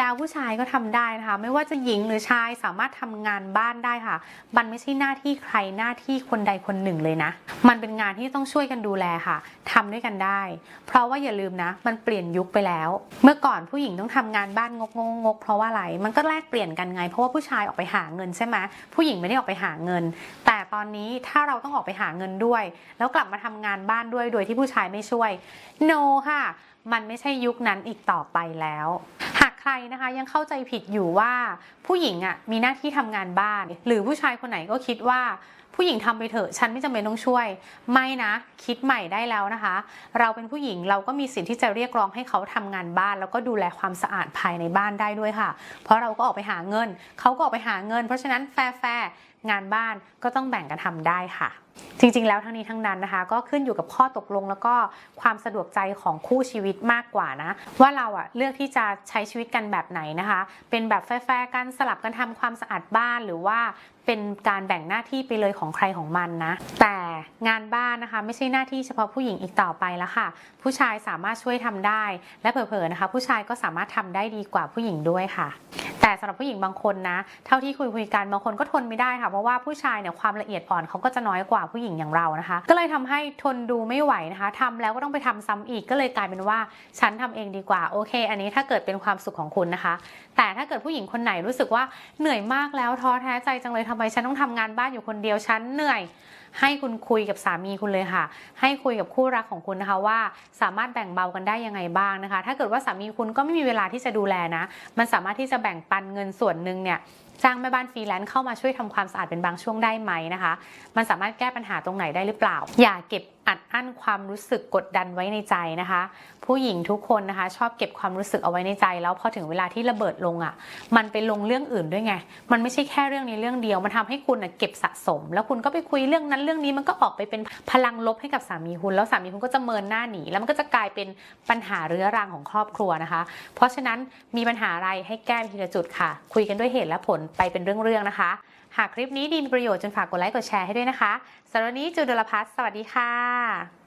แล้วผู้ชายก็ทำได้นะคะ ไม่ว่าจะหญิงหรือชายสามารถทำงานบ้านได้ค่ะ มันไม่ใช่หน้าที่ใครหน้าที่คนใดคนหนึ่งเลยนะ มันเป็นงานที่ต้องช่วยกันดูแลค่ะทำด้วยกันได้ เพราะว่าอย่าลืมนะ มันเปลี่ยนยุคไปแล้ว เมื่อก่อนผู้หญิงต้องทำงานบ้านงกงกงกเพราะว่าอะไร มันก็แลกเปลี่ยนกันไง เพราะว่าผู้ชายออกไปหาเงินใช่ไหมผู้หญิงไม่ได้ออกไปหาเงิน แต่ตอนนี้ถ้าเราต้องออกไปหาเงินด้วย แล้วกลับมาทำงานบ้านด้วยโดยที่ผู้ชายไม่ช่วย no ค่ะ มันไม่ใช่ยุคนั้นอีกต่อไปแล้วหาก ใครนะคะยังเข้าใจผิดอยู่ว่าผู้หญิงอะมีหน้าที่ทำงานบ้าน หรือผู้ชายคนไหนก็คิดว่า ผู้หญิงทำไปเถอะฉันไม่จำเป็นต้องช่วย ไม่นะคิดใหม่ได้แล้วนะคะ เราเป็นผู้หญิงเราก็มีสิทธิ์ที่จะเรียกร้องให้เขาทำงานบ้าน แล้วก็ดูแลความสะอาดภายในบ้านได้ด้วยค่ะ เพราะเราก็ออกไปหาเงิน เขาก็ออกไปหาเงิน เพราะฉะนั้นแฟร์งานบ้านก็ต้องแบ่งกันทำได้ค่ะ จริงๆ แล้วทั้งนี้ทั้งนั้นนะคะ ก็ขึ้นอยู่กับข้อตกลงแล้วก็ความสะดวกใจของคู่ชีวิตมากกว่านะ ว่าเราอะเลือกที่จะใช้ชีวิตกันแบบไหนนะคะ เป็นแบบแฟร์ๆกันสลับกันทำความสะอาดบ้านหรือว่า เป็นการแบ่งหน้าที่ไปเลยของใครของมันนะ แต่งานบ้านนะคะไม่ใช่หน้าที่เฉพาะผู้หญิงอีกต่อไปแล้วค่ะ ผู้ชายสามารถช่วยทำได้ และเผลอๆนะคะ ผู้ชายก็สามารถทำได้ดีกว่าผู้หญิงด้วยค่ะ แต่สำหรับผู้หญิงบางคนนะ เท่าที่คุยคุยกันบางคนก็ทนไม่ได้ค่ะเพราะว่าผู้ชายเนี่ยความละเอียดอ่อนเขาก็จะน้อยกว่าผู้หญิงอย่างเรานะคะ ก็เลยทำให้ทนดูไม่ไหวนะคะทำแล้วก็ต้องไปทำซ้ำอีกก็เลยกลายเป็นว่าฉันทำเองดีกว่าโอเค อันนี้ถ้าเกิดเป็นความสุขของคุณนะคะ แต่ถ้าเกิดผู้หญิงคนไหนรู้สึกว่าเหนื่อยมากแล้วท้อแท้ใจจังเลยทำไมฉันต้องทำงานบ้านอยู่คนเดียวฉันเหนื่อยให้คุณคุยกับสามีคุณเลยค่ะ ให้คุยกับคู่รักของคุณนะคะว่าสามารถแบ่งเบากันได้ยังไงบ้างนะคะ ถ้าเกิดว่าสามีคุณก็ไม่มีเวลาที่จะดูแลนะ มันสามารถที่จะแบ่งปันเงินส่วนหนึ่งเนี่ยจ้างแม่บ้านฟรีแลนซ์เข้ามาช่วยทำความสะอาดเป็นบางช่วงได้ไหมนะคะ มันสามารถแก้ปัญหาตรงไหนได้หรือเปล่า อย่าเก็บ อัดอั้นความรู้สึกกดดันไว้ในใจนะคะ ผู้หญิงทุกคนนะคะ ชอบเก็บความรู้สึกเอาไว้ในใจ แล้วพอถึงเวลาที่ระเบิดลงอะ่ะ มันไปลงเรื่องอื่นด้วยไง มันไม่ใช่แค่เรื่องนี้เรื่องเดียว มันทำให้คุณนะเก็บสะสม แล้วคุณก็ไปคุยเรื่องนั้นเรื่องนี้มันก็ออกไปเป็นพลังลบให้กับสามีคุณ แล้วสามีคุณก็จะเมินหน้าหนีแล้วมันก็จะกลายเป็นปัญหาเรื้อรังของครอบครัวนะคะ เพราะฉะนั้นมีปัญหาอะไรให้แก้ทีละจุดค่ะ คุยกันด้วยเหตุและผลไปเป็นเรื่องๆนะคะ หากคลิปนี้ดีมีประโยชน์จนฝากกดไลค์กดแชร์ให้ด้วยนะคะสำหรับวันนี้จูดลพัฒสวัสดีค่ะ